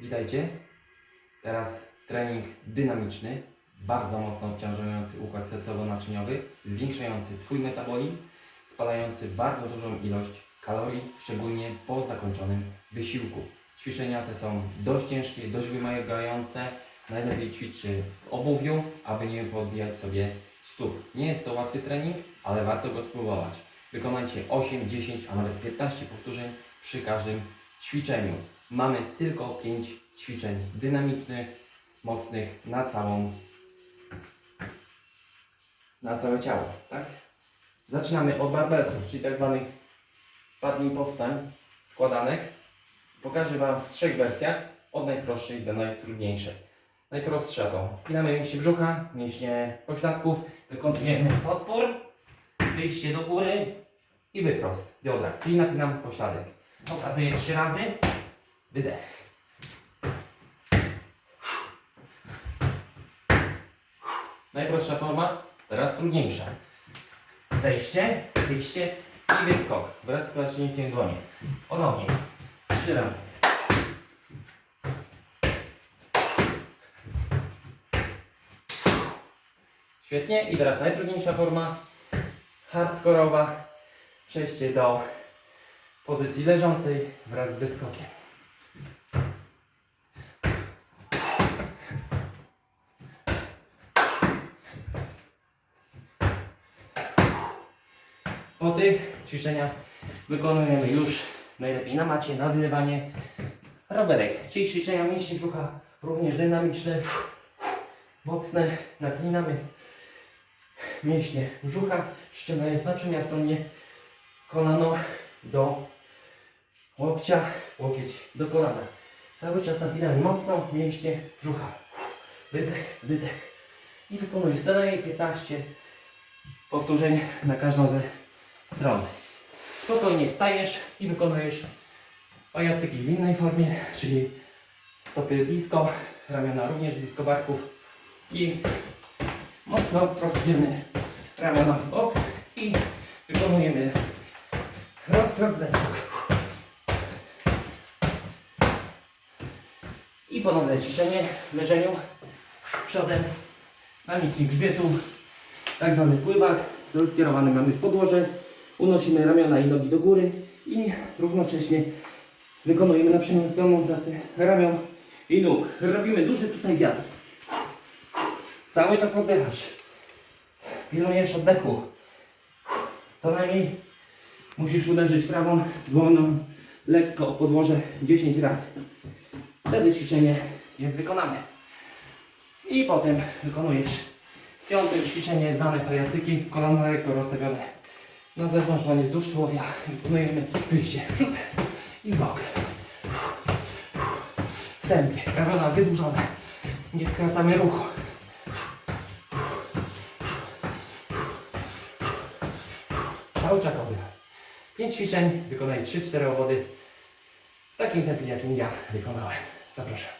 Witajcie. Teraz trening dynamiczny, bardzo mocno obciążający układ sercowo-naczyniowy, zwiększający Twój metabolizm, spalający bardzo dużą ilość kalorii, szczególnie po zakończonym wysiłku. Ćwiczenia te są dość ciężkie, dość wymagające. Najlepiej ćwiczy w obuwiu, aby nie podbijać sobie stóp. Nie jest to łatwy trening, ale warto go spróbować. Wykonajcie 8, 10, a nawet 15 powtórzeń przy każdym ćwiczeniu. Mamy tylko 5 ćwiczeń dynamicznych, mocnych na całą na całe ciało, tak? Zaczynamy od barbelsów, czyli tak zwanych padnij powstań, składanek. Pokażę Wam w trzech wersjach, od najprostszej do najtrudniejszej. Najprostsza to spinamy mięśnie brzucha, mięśnie pośladków, wykonujemy podpór, wyjście do góry i wyprost biodra, czyli napinam pośladek. Pokazuję trzy razy, wydech. Najprostsza forma, teraz trudniejsza. Zejście, wyjście i wyskok wraz z klaśnięciem dłoni. Ponownie. Trzy razy. Świetnie. I teraz najtrudniejsza forma, hardkorowa. Przejście do pozycji leżącej wraz z wyskokiem. Po tych ćwiczeniach wykonujemy już najlepiej na macie, na wylewanie rowerek. Czyli ćwiczenia mięśni brzucha również dynamiczne, mocne. Naklinamy mięśnie brzucha, ściągając naprzymiastronnie kolano do łokcia, łokieć do kolana. Cały czas napinamy mocno mięśnie brzucha. Wydech, wydech. I wykonuj najmniej 15 powtórzeń na każdą ze stron. Spokojnie wstajesz i wykonujesz pajacyki w innej formie, czyli stopy blisko, ramiona również blisko barków i mocno prostujemy ramiona w bok i wykonujemy rozkrok, zeskok. Ponowne ćwiczenie w leżeniu przodem na mięśni grzbietu, tak zwany pływak, skierowany mamy w podłoże. Unosimy ramiona i nogi do góry i równocześnie wykonujemy na przemienioną pracę ramion i nóg. Robimy duży tutaj wiatr. Cały czas oddychasz. Pilnujesz oddechu. Co najmniej musisz uderzyć prawą dłonią lekko o podłoże 10 razy. Wtedy ćwiczenie jest wykonane. I potem wykonujesz piąte ćwiczenie znane pajacyki, kolana lekko rozstawione na zewnątrz, dłonie wzdłuż tułowia. Wykonujemy wyjście przód i bok. W tempie, ramiona wydłużone. Nie skracamy ruchu. Cały czas oddech. 5 ćwiczeń, wykonaj 3-4 owody w takim tempie, jakim ja wykonałem. Zapraszam.